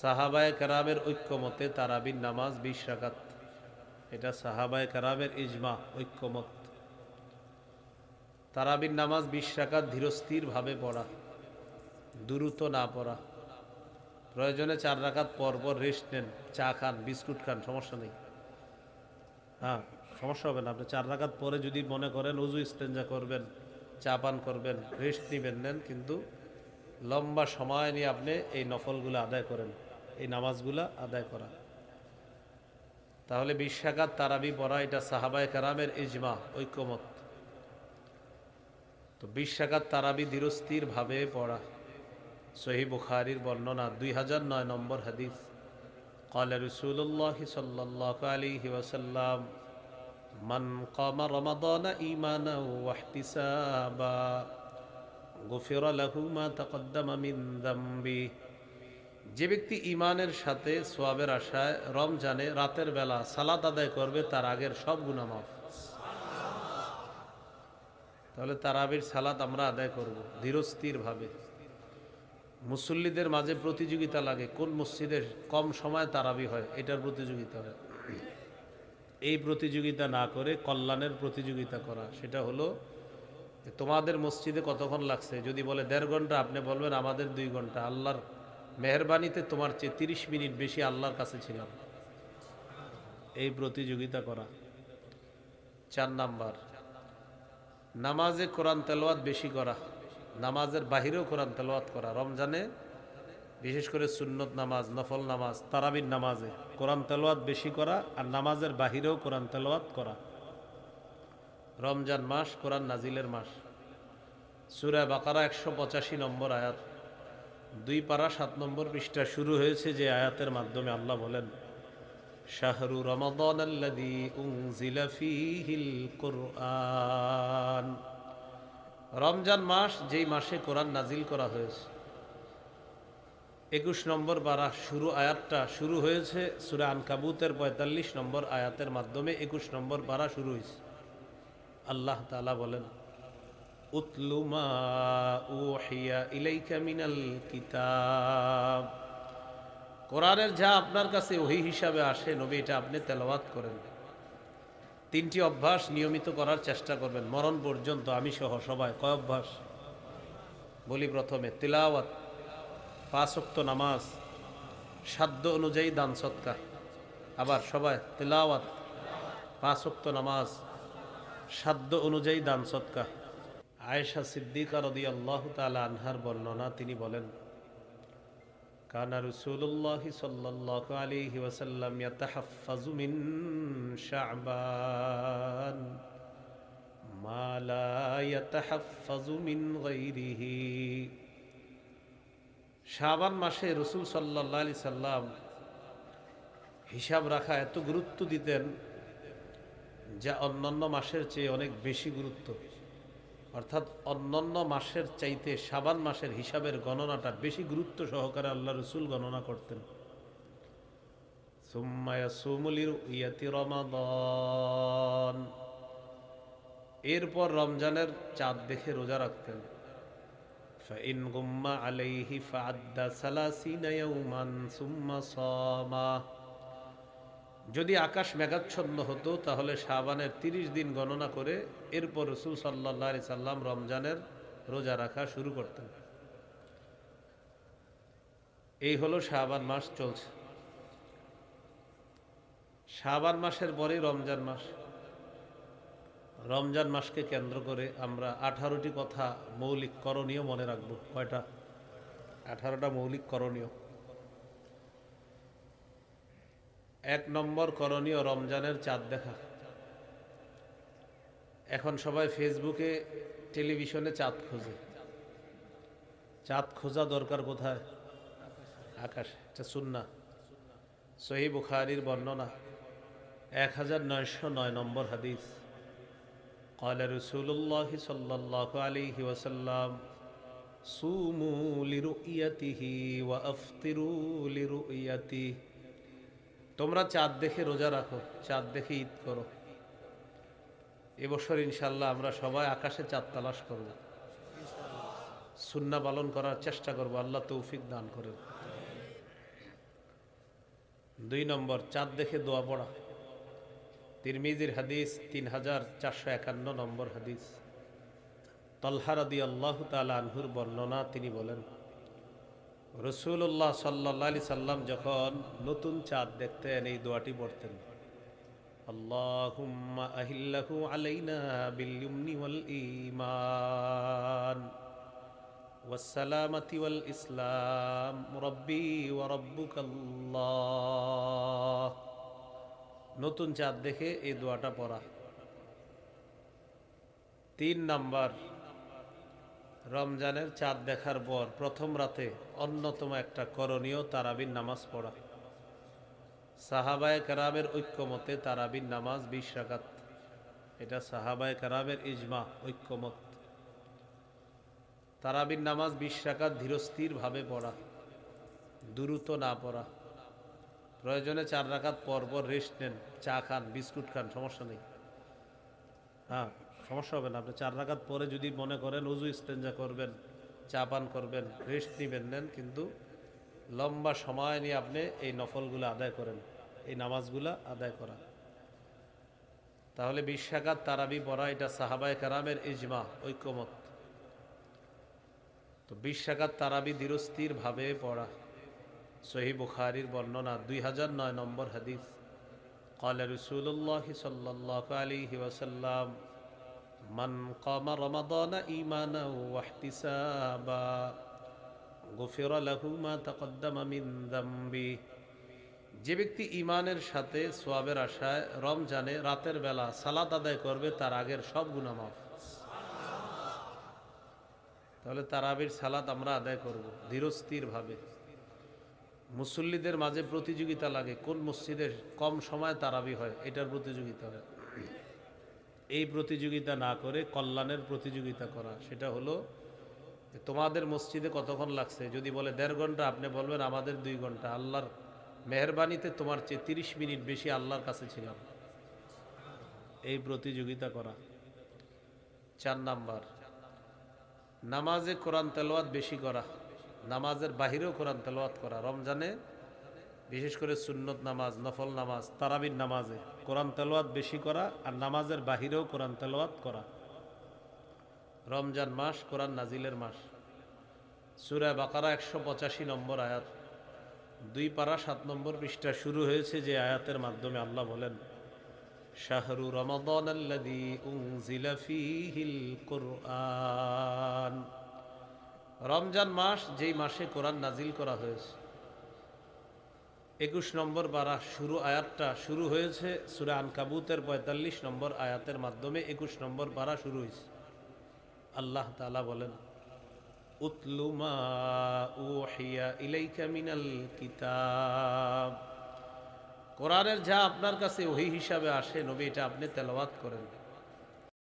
সাহাবায় কারামের ঐক্যমতে তারাবির নামাজ বিশ রাকাত। এটা সাহাবায় কারামের ইজমা, ঐক্যমত। তারাবির নামাজ বিশ রাকাত ধীরস্থিরভাবে পড়া, দ্রুত না পড়া। প্রয়োজনে চার রাকাত পর পর রেস্ট নেন, চা খান, বিস্কুট খান, সমস্যা নেই। হ্যাঁ সমস্যা হবে না। আপনি চার রাকাত পরে যদি মনে করেন উজু ইস্তেঞ্জা করবেন, চা পান করবেন, রেস্ট নেবেন, নেন, কিন্তু লম্বা সময় নিয়ে আপনি এই নফলগুলো আদায় করেন। এই নামাজগুলা আদায় করা তাহলে বিশ রাকাত তারাবি পড়া এটা সাহাবায় কারামের ইজমা ঐক্যমত তো বিশ রাকাত তারাবি ধীরস্থিরভাবে পড়া সহি বুখারির বর্ণনা দুই হাজার নয় নম্বর হাদিস قال رسول الله صلى الله عليه وسلم من قام رمضان إيمانا واحتسابا غفر له ما تقدم من ذنبه যে ব্যক্তি ইমানের সাথে সোয়াবের আশায় রমজানে রাতের বেলা সালাদ আদায় করবে, তার আগের সব গুণা মাফ। তাহলে তারাবির সালাদ আমরা আদায় করব, ধীরস্থিরভাবে। মুসল্লিদের মাঝে প্রতিযোগিতা লাগে, কোন মসজিদে কম সময় তারাবি হয়, এটার প্রতিযোগিতা হয়। এই প্রতিযোগিতা না করে কল্যাণের প্রতিযোগিতা করা, সেটা হলো তোমাদের মসজিদে কতক্ষণ লাগছে? যদি বলে দেড় ঘণ্টা, আপনি বলবেন আমাদের দুই ঘণ্টা, আল্লাহর মেহরবানিতে তোমার চেয়ে তিরিশ মিনিট বেশি আল্লাহর কাছে ছিলাম। এই প্রতিযোগিতা করা। চার নাম্বার। নামাজে কোরআন তেলোয়াত বেশি করা। নামাজের বাহিরেও কোরআন তেলোয়াত করা। রমজানে বিশেষ করে সুন্নত নামাজ, নফল নামাজ, তারাবির নামাজে কোরআন তেলোয়াত বেশি করা আর নামাজের বাহিরেও কোরআন তেলোয়াত করা। রমজান মাস কোরআন নাজিলের মাস। সুরায় বাকারা একশো পঁচাশি নম্বর আয়াত। দুই পারা সাত নম্বর পৃষ্ঠা শুরু হয়েছে যে আয়াতের মাধ্যমে আল্লাহ বলেন, শাহরু রমাদান ফীহিল কুরআন। রমজান মাস যেই মাসে কোরআন নাজিল করা হয়েছে, একুশ নম্বর বারা শুরু আয়াতটা শুরু হয়েছে সুরা আনকাবুতের পঁয়তাল্লিশ নম্বর আয়াতের মাধ্যমে একুশ নম্বর বারা শুরু হয়েছে। আল্লাহ তালা বলেন উতলুমা উহিয়া ইলাইকা মিনাল কিতাব। কোরআনের যা আপনার কাছে ওহি হিসাবে আসে, নবী এটা আপনি তেলাওয়াত করেন। তিনটি অভ্যাস নিয়মিত করার চেষ্টা করবেন, মরণ পর্যন্ত আমি সহ সবাই। কয় অভ্যাস? বলি প্রথমে, তিলাওয়াত পাঁচক্ত নামাজ, সাধ্য অনুযায়ী দান সৎকা আবার সবাই, তিলাওয়াত পাঁচক্ত নামাজ, সাধ্য অনুযায়ী দান সৎকা আয়েশা সিদ্দিকা রদি আল্লাহ তালা আনহার বর্ণনা, তিনি বলেন, কানা রসুল্লাহ সাল্লাহ আলিহি ওয়াসাল্লাম ইয়াতাহাফাজু মিন শাবান, মা লা ইয়াতাহাফাজু মিন গায়রিহি। শাবান মাসে রসুল সাল্লাহ আলি সাল্লাম হিসাব রাখা এত গুরুত্ব দিতেন, যা অন্যান্য মাসের চেয়ে অনেক বেশি গুরুত্ব। অর্থাৎ অন্যান্য মাসের চাইতে সাবান মাসের হিসাবের গণনাটা বেশি গুরুত্ব সহকারে আল্লাহ রসুল গণনা করতেন। এরপর রমজানের চাঁদ দেখে রোজা রাখতেন। গুম্মা আলাইহি সালাসিনা সুম্মা সামা। যদি আকাশ মেঘাচ্ছন্ন হতো, তাহলে শাবানের তিরিশ দিন গণনা করে এরপর রসুল সাল্লাহ সাল্লাম রমজানের রোজা রাখা শুরু করতেন। এই হলো শাবান মাস চলছে। শাবান মাসের পরেই রমজান মাস। রমজান মাসকে কেন্দ্র করে আমরা আঠারোটি কথা মৌলিক করণীয় মনে রাখব। কয়টা? আঠারোটা মৌলিক করণীয়। এক নম্বর করণীয় রমজানের চাঁদ দেখা এখন সবাই ফেসবুকে টেলিভিশনে চাঁদ খোঁজে চাঁদ খোঁজা দরকার কোথায় আকাশ এটা সুন্না সহি বুখারির বর্ণনা এক হাজার নয়শো নয় নম্বর হাদিস قال رسول الله صلى الله عليه وسلم صوموا لرؤيته وافطروا لرؤيته তোমরা চাঁদ দেখে রোজা রাখো, চাঁদ দেখে ঈদ করো। এবছর ইনশাল্লাহ আমরা সবাই আকাশে চাঁদ তালাশ করব। সুন্না পালন করার চেষ্টা করব, আল্লাহ তৌফিক দান করেন। দুই নম্বর, চাঁদ দেখে দোয়া পড়া। তিরমিজির হাদিস তিন হাজার চারশো একান্ন নম্বর হাদিস। তলহারদি আল্লাহ তালা আনহুর বর্ণনা তিনি বলেন রসুল্লাহ সাল্লা আলি সাল্লাম যখন নতুন চাঁদ দেখতেন এই দোয়াটি পড়তেন আল্লাহুম্মা আহিল্লাহু আলাইনা বিল ইমনি ওয়াল ঈমান والسلامة والإسلام ربي وربك الله নতুন চাঁদ দেখে এই দোয়াটা পড়া তিন নাম্বার রমজানের চাঁদ দেখার পর প্রথম রাতে অন্যতম একটা করণীয় তারাবির নামাজ পড়া। সাহাবায় কারামের ঐক্যমতে তারাবির নামাজ বিশ রাকাত। এটা সাহাবায় কারামের ইজমা, ঐক্যমত। তারাবির নামাজ বিশ রাকাত ধীরস্থিরভাবে পড়া, দ্রুত না পড়া। প্রয়োজনে চার রাকাত পর পর রেস্ট নেন, চা খান, বিস্কুট খান, সমস্যা নেই। হ্যাঁ সমস্যা হবে না আপনি চার রাকাত পরে যদি মনে করেন উজু ইস্তেঞ্জা করবেন চা পান করবেন রেস্ট নিবেন নেন কিন্তু লম্বা সময় নিয়ে আপনি এই নফলগুলো আদায় করেন এই নামাজগুলা আদায় করা তাহলে বিশ রাকাত তারাবি পড়া এটা সাহাবায় কারামের ইজমা ঐক্যমত তো বিশ রাকাত তারাবি ধীরস্থিরভাবে পড়া সহি বুখারির বর্ণনা দুই হাজার নয় নম্বর হাদিস قال رسول الله صلى الله عليه وسلم মান কামা রমাদানা ইমানা ওয়াহতিসাবা গফির লাহু মা তাকদ্দামা মিন যে ব্যক্তি ইমানের সাথে সোয়াবের আশায় রমজানে রাতের বেলা সালাদ আদায় করবে, তার আগের সব গুণা তাহলে তাহলে তারাবির সালাদ আমরা আদায় করব, ধীরস্থিরভাবে। মুসল্লিদের মাঝে প্রতিযোগিতা লাগে, কোন মসজিদের কম সময় তারাবি হয়, এটার প্রতিযোগিতা হয়। এই প্রতিযোগিতা না করে কল্যাণের প্রতিযোগিতা করা। সেটা হলো তোমাদের মসজিদে কতক্ষণ লাগছে? যদি বলে দেড় ঘণ্টা, আপনি বলবেন আমাদের দুই ঘণ্টা। আল্লাহর মেহরবানিতে তোমার চেয়ে তিরিশ মিনিট বেশি আল্লাহর কাছে ছিলাম। এই প্রতিযোগিতা করা। চার নাম্বার, নামাজে কোরআন তেলোয়াত বেশি করা। নামাজের বাহিরেও কোরআন তেলোয়াত করা। রমজানে বিশেষ করে সুন্নত নামাজ, নফল নামাজ, তারাবির নামাজে। কোরআন তেলোয়াত বেশি করা আর নামাজের বাহিরেও কোরআন তেলোয়াত করা। রমজান মাস, কোরআন নাজিলের মাস। সুরায় বাকারা একশো পঁচাশি নম্বর আয়াত। দুই পারা সাত নম্বর পৃষ্ঠা শুরু হয়েছে যে আয়াতের মাধ্যমে আল্লাহ বলেন, শাহরু কুরআন। রমজান মাস যেই মাসে কোরআন নাজিল করা হয়েছে একুশ নম্বর বারা শুরু আয়াতটা শুরু হয়েছে, সুরা আনকাবুতের পঁয়তাল্লিশ নম্বর আয়াতের মাধ্যমে একুশ নম্বর বারা শুরু হয়েছে। আল্লাহ তালা বলেন উতলুমা কিতাব। কোরআনের যা আপনার কাছে ওহি হিসাবে আসে, নবী এটা আপনি তেলাওয়াত করেন।